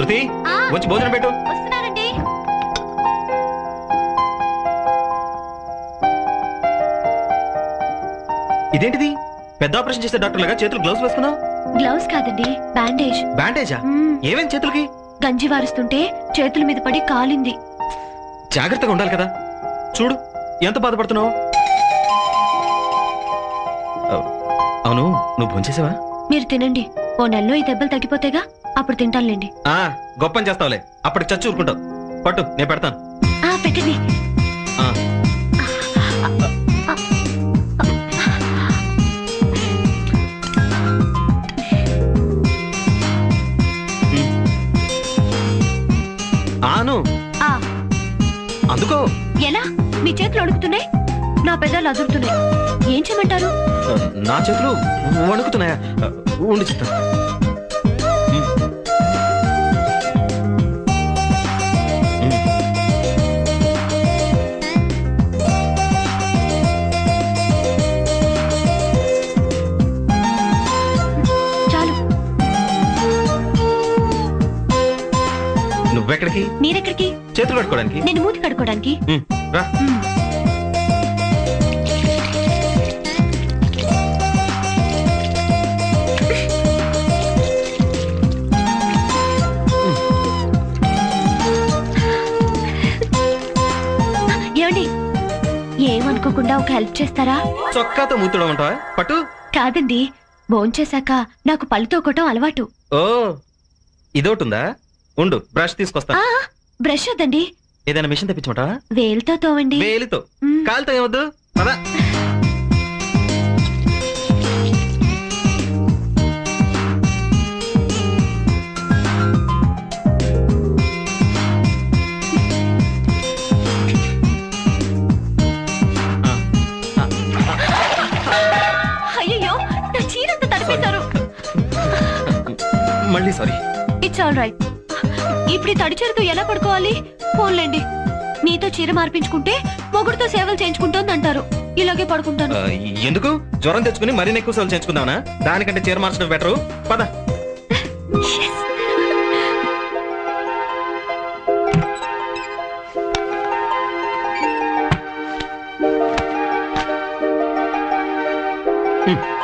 శృతి. వచ్చి భోజనం పెట్టు. వస్తున్నానండి ఇదేంటిది? పెద్ద ఆపరేషన్ చేసే డాక్టర్ లాగా చేతులు గ్లౌస్ వేసుకున్నావు? గ్లౌస్ కాదండి బ్యాండేజ్. బ్యాండేజా? మ్మ్. ఏమేం చేతులకి? గంజి వారుస్తుంటే చేతుల మీద పడి కాలింది. జాగ్రత్తగా ఉండాలి కదా. చూడు ఎంత బాధపడుతున్నావు? అవ్- అవును నువ్వు భోంచేసావా? మీరు తినండి ఓ నెలలో ఈ దెబ్బలు తగ్గిపోతేగా అప్పుడు తింటానులేండి. ఆ గొప్పని చేస్తావులే. అప్పటికి చచ్చి ఊరుకుంటావు. పట్టు నేను పెడతాను. ఆ పెట్టండి. ఆ. ఉమ్. ఆను. ఆ. అందుకో. ఎలా? మీ చేతులు అడుగుతున్నాయి నా పెదాలు అదురుతున్నాయి. ఏం చేయమంటారు? నా చేతులు వణుకుతున్నాయా? ఉండి చెప్తాను నువ్వెక్కడికి? మీరెక్కడికి? చేతులు కట్టుకోవడానికి నేను మూతి కడుక్కోవడానికి. ఉమ్, రా. ఏమండి? ఏమనుకోకుండా ఒక హెల్ప్ చేస్తారా? చొక్కాతో మూతుడం ఉంటావా పట్టు. కాదండి భోంచేశాక నాకు పళ్ళు తోకటం అలవాటు. ఓ ఇదోటుందా ఉండు బ్రష్ తీసుకొస్తా. ఆ బ్రష్ వద్దండి. ఏదైనా మిషన్ తెప్పించమంటావా? వేలుతో తోవండి వేలితో. మ్మ్. కాలుతో ఏమొద్దు? పదా. అయ్యో నా చీరంతా తడిపేశారు. మళ్ళీ సారీ. ఇట్స్ ఆల్ రైట్ ఇప్పుడు తడి చీరతో ఎలా పడుకోవాలి? ఫోన్లేండి మీతో చీర మార్పించుకుంటే మొగుడుతో సేవలు చేయించుకుంటోంది అంటారు ఇలాగే పడుకుంటాను. ఎందుకు? జ్వరం తెచ్చుకుని మరిన్ని ఎక్కువ సార్లు చేర్చుకుందామనా దానికంటే చీర మార్చడం బెటరు. పద. Yes.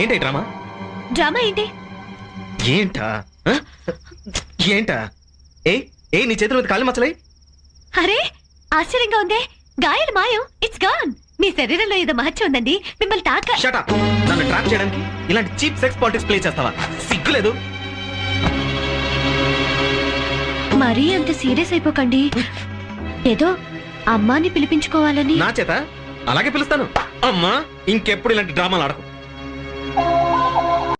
ఏంటి డ్రామా? డ్రామా ఏంటి? ఏంటా? ఆ? ఏంటా? ఏ ఏ నీ చేతుల మీద కాళ్ళు మచ్చలే అరే ఆశ్చర్యంగా ఉందే. గాయాలు మాయం. ఇట్స్ గాన్ మీ శరీరంలో ఏదో మహత్యం ఉందండి. మిమ్మల్ని తాక షటా నన్ను ట్రాప్ చేయడానికి ఇలాంటి చీప్ సెక్స్ పాలిటిక్స్ ప్లే చేస్తావా? సిగ్గులేదు. మరీ అంత సీరియస్ అయిపోకండి. ఏదో అమ్మాని పిలిపించుకోవాలని నా చేత? అలాగే పిలుస్తాను. అమ్మా ఇంకెప్పుడు ఇలాంటి డ్రామాలు ఆడకు.